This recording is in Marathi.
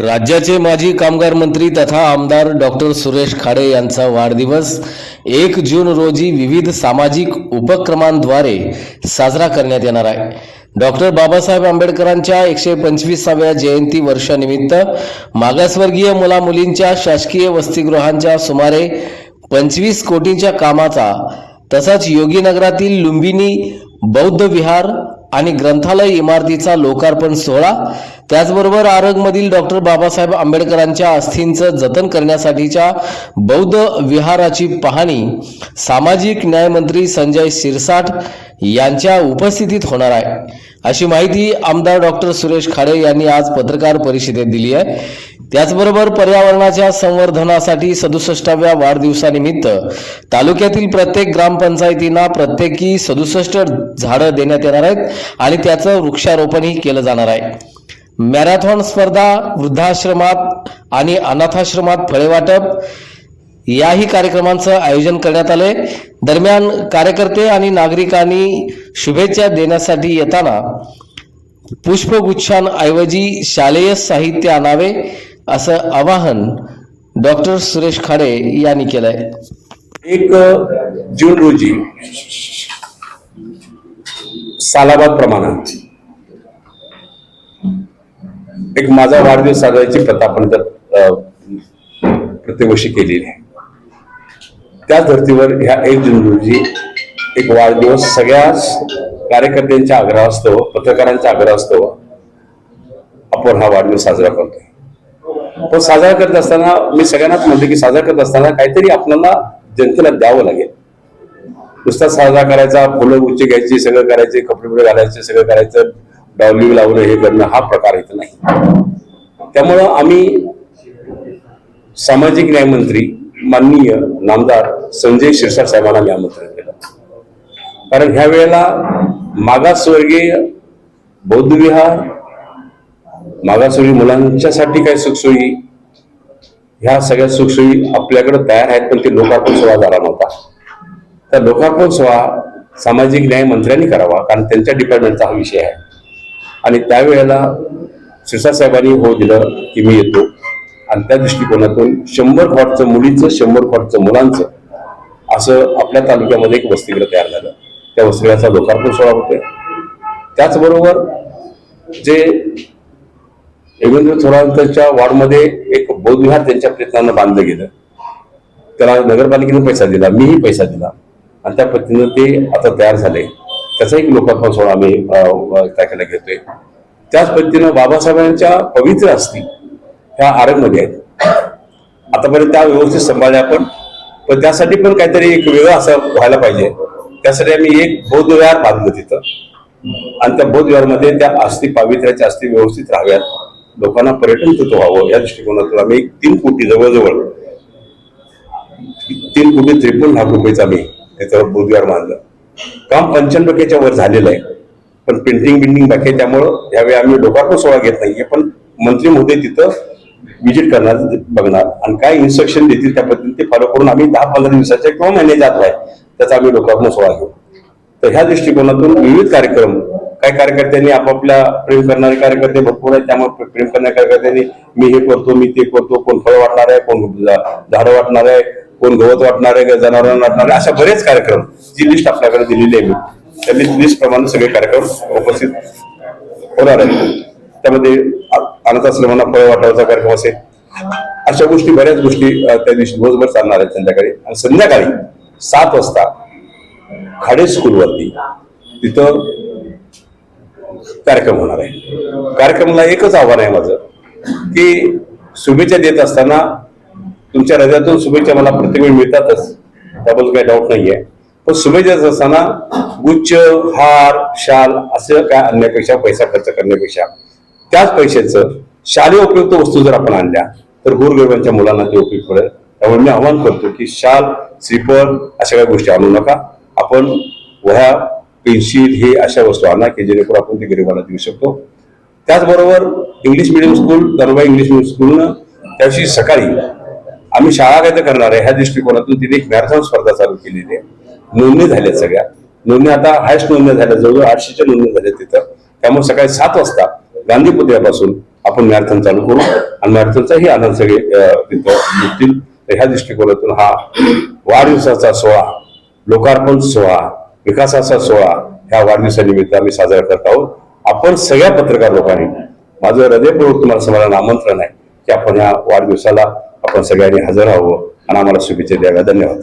राज्याचे माजी कामगार मंत्री तथा आमदार डॉक्टर सुरेश खाडे यांचा वाढदिवस एक जून रोजी विविध सामाजिक उपक्रमांद्वारे साजरा करण्यात येणार आहे. डॉक्टर बाबासाहेब आंबेडकरांच्या एकशे पंचवीसाव्या जयंती वर्षानिमित्त मागासवर्गीय मुलामुलींच्या शासकीय वसतिगृहांच्या सुमारे पंचवीस कोटींच्या कामाचा तसंच योगीनगरातील लुंबिनी बौद्ध विहार आणि ग्रंथालय इमारतीचा लोकार्पण सोहळा. त्याचबरोबर आरगमधील डॉक्टर बाबासाहेब आंबेडकरांच्या अस्थींचं जतन करण्यासाठीच्या बौद्ध विहाराची पाहणी. सामाजिक न्यायमंत्री संजय शिरसाट यांच्या उपस्थितीत होणार आहे. अशी माहिती आमदार डॉक्टर सुरेश खाडे यांनी आज पत्रकार परिषदेत दिली आहे. त्याचबरोबर पर्यावरणाच्या संवर्धनासाठी सदुसष्टाव्या वाढदिवसानिमित्त तालुक्यातील प्रत्येक ग्रामपंचायतींना प्रत्येकी सदुसष्ट झाडं देण्यात येणार आहेत आणि त्याचं वृक्षारोपणही केलं जाणार आहे. मॅरेथॉन स्पर्धा वृद्धाश्रमात आणि अनाथाश्रमात फळे वाटप याही कार्यक्रमांचं आयोजन करण्यात आलंय. दरम्यान कार्यकर्ते आणि नागरिकांनी शुभेच्छा देण्यासाठी येताना पुष्पगुच्छांऐवजी शालेय साहित्य आणावे असं आवाहन डॉक्टर सुरेश खाडे यांनी केलंय. एक जून रोजी सालाबाद प्रमाणात एक माझा वाढदिवस साजरायची प्रथा आपण तर प्रत्येक वर्षी केलेली आहे. त्याच धर्तीवर ह्या एक जून रोजी एक वाढदिवस सगळ्या कार्यकर्त्यांच्या पत्रकारांचा आग्रह असतो आपण हा वाढदिवस साजरा करतोय. पण साजरा करत असताना मी सगळ्यांनाच म्हणते की साजरा करत असताना काहीतरी आपल्याला जनतेला द्यावं लागेल. नुसता साजरा करायचा फुलं गुच्चे घ्यायची सगळं करायचे कपडे बिपडे घालायचे सगळं करायचं डावली लावणं हे करणं हा प्रकार इथं नाही. त्यामुळं आम्ही सामाजिक न्यायमंत्री माननीय नामदार संजय शिरसाट साहेबांना मी आमंत्रण केलं. कारण ह्या वेळेला मागासवर्गीय बौद्ध विहार मागासवर्गीय मुलांच्यासाठी काय सुखसोयी ह्या सगळ्या सुखसोयी आपल्याकडे तयार आहेत पण ते लोकार्पण सोहळा झाला नव्हता. तर लोकार्पण सोहळा सामाजिक न्याय मंत्र्यांनी करावा कारण त्यांच्या डिपार्टमेंटचा हा विषय आहे. आणि त्यावेळेला शिरसाट साहेबांनी हो दिलं की मी येतो. आणि त्या दृष्टिकोनातून शंभर फॉटचं मुलीचं शंभर फॉटचं मुलांचं असं आपल्या तालुक्यामध्ये एक वसतिगृह तयार झालं. त्या वसतिगृहाचा लोकार्पण सोहळा होतोय. त्याचबरोबर जे योगेंद्र थोरांच्या वॉर्डमध्ये एक बोधविहार त्यांच्या प्रयत्नानं बांधलं गेलं. त्याला नगरपालिकेने पैसा दिला मीही पैसा दिला. आणि त्या पद्धतीनं ते आता तयार झाले. त्याचा एक लोकार्पण सोहळा आम्ही काय तारखेला घेतोय. त्याच पद्धतीनं बाबासाहेबांच्या पवित्र असतील ह्या आरंगमध्ये आहेत. आतापर्यंत त्या व्यवस्थित सांभाळल्या आपण पण त्यासाठी पण काहीतरी एक वेगळं असं व्हायला पाहिजे. त्यासाठी आम्ही एक बौद्धविहार बांधलं तिथं. आणि त्या बौद्धविहारमध्ये त्या अस्थि पावित्र्याच्या अस्थी व्यवस्थित राहाव्यात. लोकांना पर्यटन तिथं व्हावं या दृष्टिकोनातून आम्ही एक तीन कोटी जवळजवळ तीन कोटी त्रेपन्न लाख रुपयेचं आम्ही त्याच्यावर बौद्धविहार बांधलं. काम पंच्याण्णव टक्क्याच्या वर झालेलं आहे. पण पेंटिंग बिंटिंग बाकी त्यामुळं यावेळी आम्ही लोकार्पण सोहळा घेत नाहीये पण मंत्री महोदय तिथं व्हिजिट करणार बघणार. आणि काय इन्स्ट्रक्शन देतील त्या पद्धतीने ते फॉलो करून आम्ही दहा पंधरा दिवसाच्या किंवा महिन्याच्या आत आहे. त्याचा आम्ही लोकार्पण सोहळा घेऊ. तर ह्या दृष्टिकोनातून विविध कार्यक्रम काही कार्यकर्त्यांनी आपापल्या प्रेम करणारे कार्यकर्ते भरपूर आहेत. त्यामुळे प्रेम करणाऱ्या कार्यकर्त्यांनी मी हे करतो मी ते करतो कोण फळ वाटणार आहे कोण झाडं वाटणार आहे कोण गवत वाटणार आहे जनावरांना वाटणार आहे. अशा बरेच कार्यक्रम जी लिस्ट आपल्याकडे दिलेली आहे. मी. त्या लिस्ट प्रमाणे सगळे कार्यक्रम उपस्थित होणार आहेत. त्यामध्ये अ- अनाथ आश्रमांना फळ वाटायचा कार्यक्रम असेल. अशा गोष्टी बऱ्याच गोष्टी त्या दिवशी दिवसभर चालणार आहेत संध्याकाळी. आणि संध्याकाळी सात वाजता खाडे स्कूलवरती तिथं कार्यक्रम होणार आहे. कार्यक्रमाला एकच आव्हान आहे माझं की शुभेच्छा देत असताना तुमच्या हृदयातून शुभेच्छा मला प्रत्येक वेळी मिळतातच. त्याबद्दल काही डाऊट नाही आहे पण शुभेच्छा देत असताना गुच्छ हार शाल असं काय आणण्यापेक्षा पैसा खर्च करण्यापेक्षा त्याच पैशाचं शालेय उपयुक्त वस्तू जर आपण आणल्या तर गोरगरिबांच्या मुलांना ते उपयोग पडेल. त्यामुळे मी आवाहन करतो की शाल श्रीफळ अशा काही गोष्टी आणू नका. आपण वह्या पेन्सिल हे अशा वस्तू आणा की जेणेकरून आपण ते गरिबांना देऊ शकतो. त्याचबरोबर इंग्लिश मिडियम स्कूल दरबाई इंग्लिश मिडियम स्कूलनं त्याविषयी सकाळी आम्ही शाळा काय करणार आहे ह्या दृष्टिकोनातून तिने एक मॅरेथॉन स्पर्धा चालू केलेली आहे. नोंदणी झाल्यात सगळ्या. नोंदणी आता हायस्ट नोंदणी झाल्या जवळजवळ आठशेच्या नोंदणी झाल्या तिथं. त्यामुळे सकाळी सात वाजता गांधी पुतळ्यापासून आपण मॅरेथॉन चालू करू. आणि मॅरेथॉनचाही आनंद सगळे तिथं तर ह्या दृष्टिकोनातून हा वाढदिवसाचा सोहळा लोकार्पण सोहळा विकासाचा सोहळा ह्या वाढदिवसानिमित्त आम्ही साजरा करत आहोत. आपण सगळ्या पत्रकार लोकांनी माझं हृदयपूर्वक तुम्हाला समाजाला आमंत्रण आहे की आपण ह्या वाढदिवसाला आपण सगळ्यांनी हजर राहावं. आणि आम्हाला शुभेच्छा द्याव्या. धन्यवाद.